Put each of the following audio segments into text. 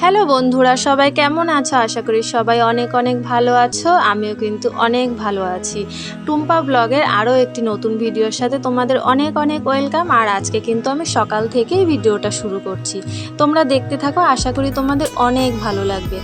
Hello বন্ধুরা, সবাই কেমন আছো? আশা করি সবাই অনেক অনেক ভালো আছো। আমিও কিন্তু অনেক ভালো আছি। টুম্পা ব্লগের আরও একটি নতুন ভিডিওর সাথে তোমাদের অনেক অনেক ওয়েলকাম। আর আজকে কিন্তু আমি সকাল থেকেই ভিডিওটা শুরু করছি। তোমরা দেখতে থাকো, আশা করি তোমাদের অনেক ভালো লাগবে।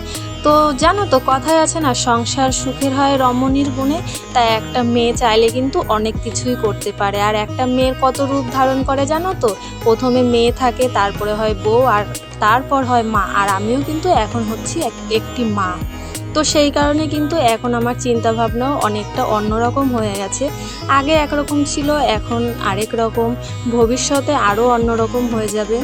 তো জানো তো, কথায় আছে না, সংসার সুখের হয় রমণীর গুণে, তাই একটা মেয়ে চাইলে কিন্তু অনেক কিছুই করতে পারে। আর একটা মেয়ের কত রূপ ধারণ করে জানো তো? প্রথমে মেয়ে থাকে, তারপরে হয় বউ, আর তারপর হয় মা। আর আমিও কিন্তু এখন হচ্ছি এক- একটি মা। তো সেই কারণে কিন্তু এখন আমার চিন্তা ভাবনাও অনেকটা অন্যরকম হয়ে গেছে। আগে একরকম ছিল, এখন আরেক রকম। ভবিষ্যতে আরও অন্যরকম হয়ে যাবে।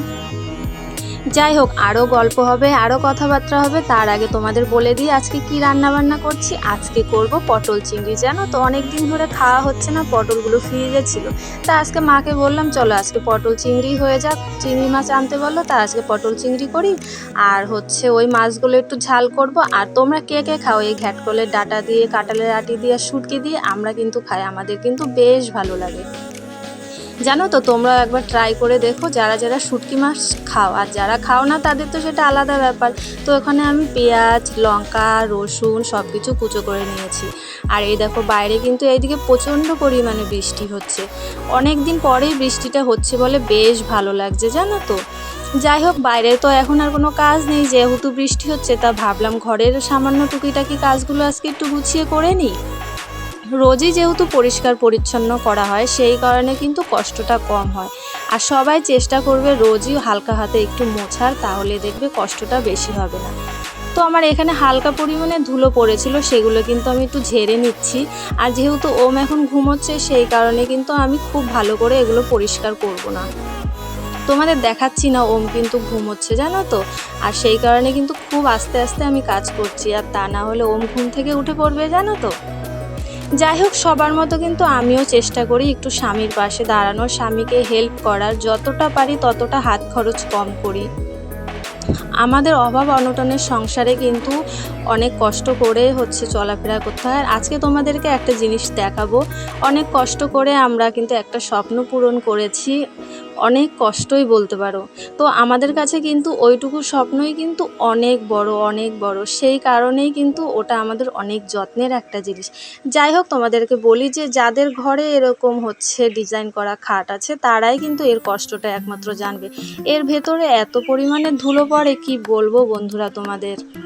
যাই হোক আরও গল্প হবে আরও কথাবার্তা হবে, তার আগে তোমাদের বলে দিই আজকে কি রান্না বান্না করছি। আজকে করব পটল চিংড়ি। জানো তো অনেক দিন ধরে খাওয়া হচ্ছে না, পটলগুলো ফ্রিজে ছিল। তা আজকে মাকে বললাম, চলো আজকে পটল চিংড়ি হয়ে যাক, চিংড়ি মাছ আনতে বলল, তা আজকে পটল চিংড়ি করি। আর হচ্ছে ওই মাছগুলো একটু ঝাল করব, আর তোমরা কে কে খাও? এই ঘ্যাটকলের ডাটা দিয়ে, কাঁঠালের আটি দিয়ে, শুটকি দিয়ে, আমরা কিন্তু খাই। আমাদের কিন্তু বেশ ভালো লাগে। জানো তো, তোমরা একবার ট্রাই করে দেখো যারা যারা শুটকি মাছ খাও। আর যারা খাও না, তাদের তো সেটা আলাদা ব্যাপার। তো এখানে আমি পেঁয়াজ, লঙ্কা, রসুন সব কিছু কুচো করে নিয়েছি। আর এই দেখো, বাইরে কিন্তু এইদিকে প্রচণ্ড পরিমাণে বৃষ্টি হচ্ছে। অনেক দিন পরেই বৃষ্টিটা হচ্ছে বলে বেশ ভালো লাগছে, জানো তো। যাই হোক, বাইরে তো এখন আর কোনো কাজ নেই। যেহেতু বৃষ্টি হচ্ছে, তা ভাবলাম ঘরের সামান্য টুকিটাকি কাজগুলো আজকে একটু গুছিয়ে করে নিই। রোজই যেহেতু পরিষ্কার পরিচ্ছন্ন করা হয়, সেই কারণে কিন্তু কষ্টটা কম হয়। আর সবাই চেষ্টা করবে রোজই হালকা হাতে একটু মোছার, তাহলে দেখবে কষ্টটা বেশি হবে না। তো আমার এখানে হালকা পরিমাণে ধুলো পড়েছিল, সেগুলো কিন্তু আমি একটু ঝেড়ে নিচ্ছি। আর যেহেতু ওম এখন ঘুমোচ্ছে, সেই কারণে কিন্তু আমি খুব ভালো করে এগুলো পরিষ্কার করব না। তোমাদের দেখাচ্ছি না ওম কিন্তু ঘুমোচ্ছে, জানো তো? আর সেই কারণে কিন্তু খুব আস্তে আস্তে আমি কাজ করছি, আর তা না হলে ওম ঘুম থেকে উঠে পড়বে, জানো তো? যাই হোক সবার মতো কিন্তু আমিও চেষ্টা করি একটু স্বামীর পাশে দাঁড়ানোর, স্বামীকে হেল্প করার। যতটা পারি ততটা হাত খরচ কম করি। আমাদের অভাব অনটনের সংসারে কিন্তু অনেক কষ্ট করে হচ্ছে চলাফেরা করতে হয়। আজকে তোমাদেরকে একটা জিনিস দেখাবো। অনেক কষ্ট করে আমরা কিন্তু একটা স্বপ্ন পূরণ করেছি। অনেক কষ্টই বলতে পারো। তো আমাদের কাছে কিন্তু ওইটুকু স্বপ্নই কিন্তু অনেক বড় অনেক বড়। সেই কারণেই কিন্তু ওটা আমাদের অনেক যত্নের একটা জিনিস। যাই হোক, তোমাদেরকে বলি যে যাদের ঘরে এরকম হচ্ছে ডিজাইন করা খাট আছে, তারাই কিন্তু এর কষ্টটা একমাত্র জানবে। এর ভেতরে এত পরিমাণে ধুলো পড়ে, কি বলব বন্ধুরা তোমাদের?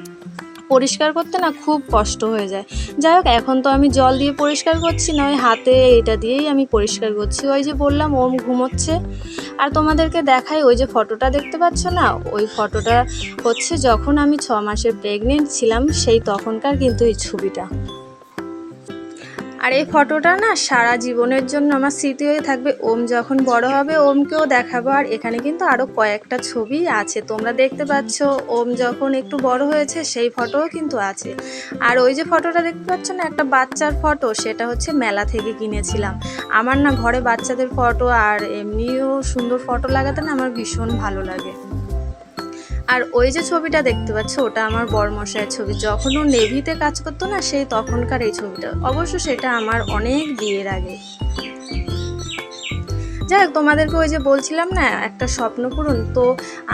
পরিষ্কার করতে না খুব কষ্ট হয়ে যায়। যাই হোক, এখন তো আমি জল দিয়ে পরিষ্কার করছি না ওই হাতে এটা দিয়েই আমি পরিষ্কার করছি। ওই যে বললাম, ওম ঘুমোচ্ছে। আর তোমাদেরকে দেখাই, ওই যে ফটোটা দেখতে পাচ্ছ না? ওই ফটোটা হচ্ছে যখন আমি ছ মাসের প্রেগনেন্ট ছিলাম, সেই তখনকার কিন্তু এই ছবিটা। আর এই ফটোটা না সারা জীবনের জন্য আমার স্মৃতি হয়ে থাকবে। ওম যখন বড় হবে, ওমকেও দেখাবো। আর এখানে কিন্তু আরও কয়েকটা ছবি আছে, তোমরা দেখতে পাচ্ছ। ওম যখন একটু বড় হয়েছে, সেই ফটোও কিন্তু আছে। আর ওই যে ফটোটা দেখতে পাচ্ছ না, একটা বাচ্চার ফটো, সেটা হচ্ছে মেলা থেকে কিনেছিলাম। আমার না ঘরে বাচ্চাদের ফটো আর এমনিও সুন্দর ফটো লাগাতে না আমার ভীষণ ভালো লাগে। আর ওই যে ছবিটা দেখতে পাচ্ছ, ওটা আমার বরমশাইয়ের ছবি। যখন ও নেভিতে কাজ করতো না, সেই তখনকার এই ছবিটা। অবশ্য সেটা আমার অনেক বিয়ের আগে। যাই হোক তোমাদেরকে ওই যে বলছিলাম না, একটা স্বপ্ন পূরণ। তো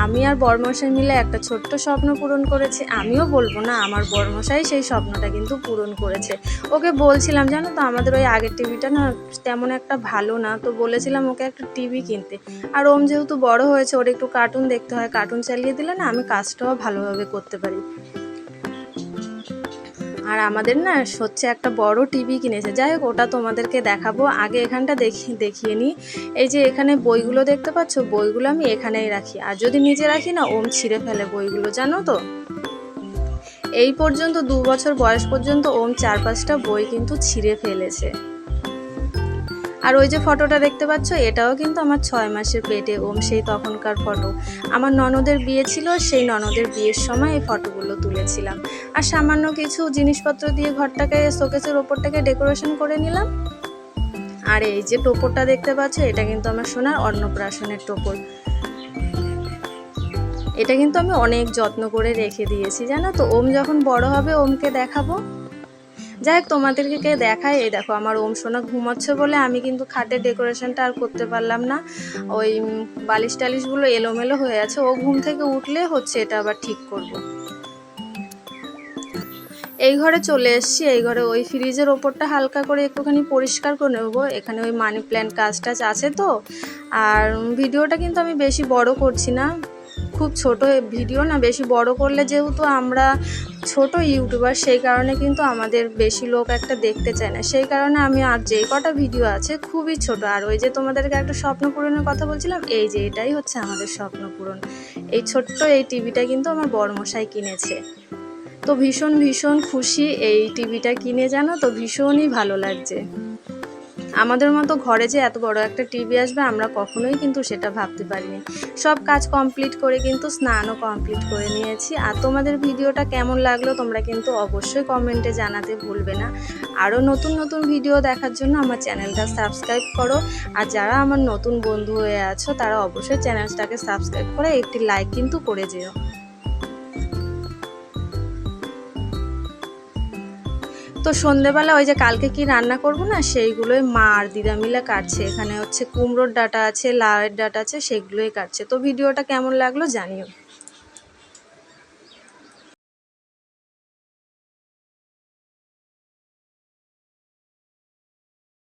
আমি আর বরমশাই মিলে একটা ছোট্ট স্বপ্ন পূরণ করেছি। আমিও বলব না, আমার বরমশাই সেই স্বপ্নটা কিন্তু পূরণ করেছে। ওকে বলছিলাম, জানো তো, আমাদের ওই আগের টিভিটা না তেমন একটা ভালো না, তো বলেছিলাম ওকে একটা টিভি কিনতে। আর ওম যেহেতু বড় হয়েছে, ওর একটু কার্টুন দেখতে হয়। কার্টুন চালিয়ে দিলে না আমি কাজটাও ভালোভাবে করতে পারি। আর আমাদের না হচ্ছে একটা বড় টিভি কিনেছে। যাই হোক, ওটা তোমাদেরকে দেখাবো। আগে এখানটা দেখি, দেখিয়ে নিই। এই যে এখানে বইগুলো দেখতে পাচ্ছ? বইগুলো আমি এখানেই রাখি। আর যদি নিজে রাখি না, ওম ছিঁড়ে ফেলে বইগুলো, জানো তো? এই পর্যন্ত, দু বছর বয়স পর্যন্ত ওম চার পাঁচটা বই কিন্তু ছিঁড়ে ফেলেছে। আর ওই যে ফটোটা দেখতে পাচ্ছ, এটাও কিন্তু আমার ছয় মাসের পেটে, ওম সেই তখনকার ফটো। আমার ননদের বিয়ে ছিল, সেই ননদের বিয়ের সময় এই ফটোগুলো তুলেছিলাম। আর সামান্য কিছু জিনিসপত্র দিয়ে ঘরটাকে, শোকেসের ওপরটাকে ডেকোরেশন করে নিলাম। আর এই যে টোপরটা দেখতে পাচ্ছ, এটা কিন্তু আমার সোনার অন্নপ্রাশনের টোপর। এটা কিন্তু আমি অনেক যত্ন করে রেখে দিয়েছি, জানো তো? ওম যখন বড় হবে, ওমকে দেখাবো। যাই হোক, তোমাদেরকে দেখায়? এই দেখো, আমার ওম সোনা ঘুমাচ্ছে বলে আমি কিন্তু খাটের ডেকোরেশনটা আর করতে পারলাম না। ওই বালিশ টালিশগুলো এলোমেলো হয়ে আছে। ও ঘুম থেকে উঠলে হচ্ছে এটা আবার ঠিক করব। এই ঘরে চলে এসেছি। এই ঘরে ওই ফ্রিজের ওপরটা হালকা করে একটুখানি পরিষ্কার করে নেব। এখানে ওই মানি প্ল্যান্ট কাজ টাজ আছে তো। আর ভিডিওটা কিন্তু আমি বেশি বড় করছি না। খুব ছোট ভিডিও না, বেশি বড় করলে যেহেতু আমরা ছোট ইউটিউবার, সেই কারণে কিন্তু আমাদের বেশি লোক একটা দেখতে চায় না। সেই কারণে আমি আর যেই কটা ভিডিও আছে খুবই ছোট। আর ওই যে তোমাদেরকে একটা স্বপ্ন পূরণের কথা বলছিলাম, এই যে এটাই হচ্ছে আমাদের স্বপ্ন পূরণ। এই ছোট্ট এই টিভিটা কিন্তু আমার বড়মশাই কিনেছে। তো ভীষণ ভীষণ খুশি এই টিভিটা কিনে, জানো তো? ভীষণই ভালো লাগছে। আমাদের মতো ঘরে যে এত বড় একটা টিভি আসবে, আমরা কখনোই কিন্তু সেটা ভাবতে পারিনি। সব কাজ কমপ্লিট করে কিন্তু স্নানও কমপ্লিট করে নিয়েছি। আর তোমাদের ভিডিওটা কেমন লাগল তোমরা কিন্তু অবশ্যই কমেন্টে জানাতে ভুলবে না। আরও নতুন নতুন ভিডিও দেখার জন্য আমার চ্যানেলটা সাবস্ক্রাইব করো। আর যারা আমার নতুন বন্ধু হয়ে আছো, তারা অবশ্যই চ্যানেলটাকে সাবস্ক্রাইব করে একটি লাইক কিন্তু করে যেও। তো সন্ধেবেলা ওই যে কালকে কি রান্না করব না, সেইগুলোই মা আর দিদা মিলে কাটছে। এখানে হচ্ছে কুমড়োর ডাটা আছে, লাউয়ের ডাটা আছে, সেগুলোই কাটছে। তো ভিডিওটা কেমন লাগল জানিও।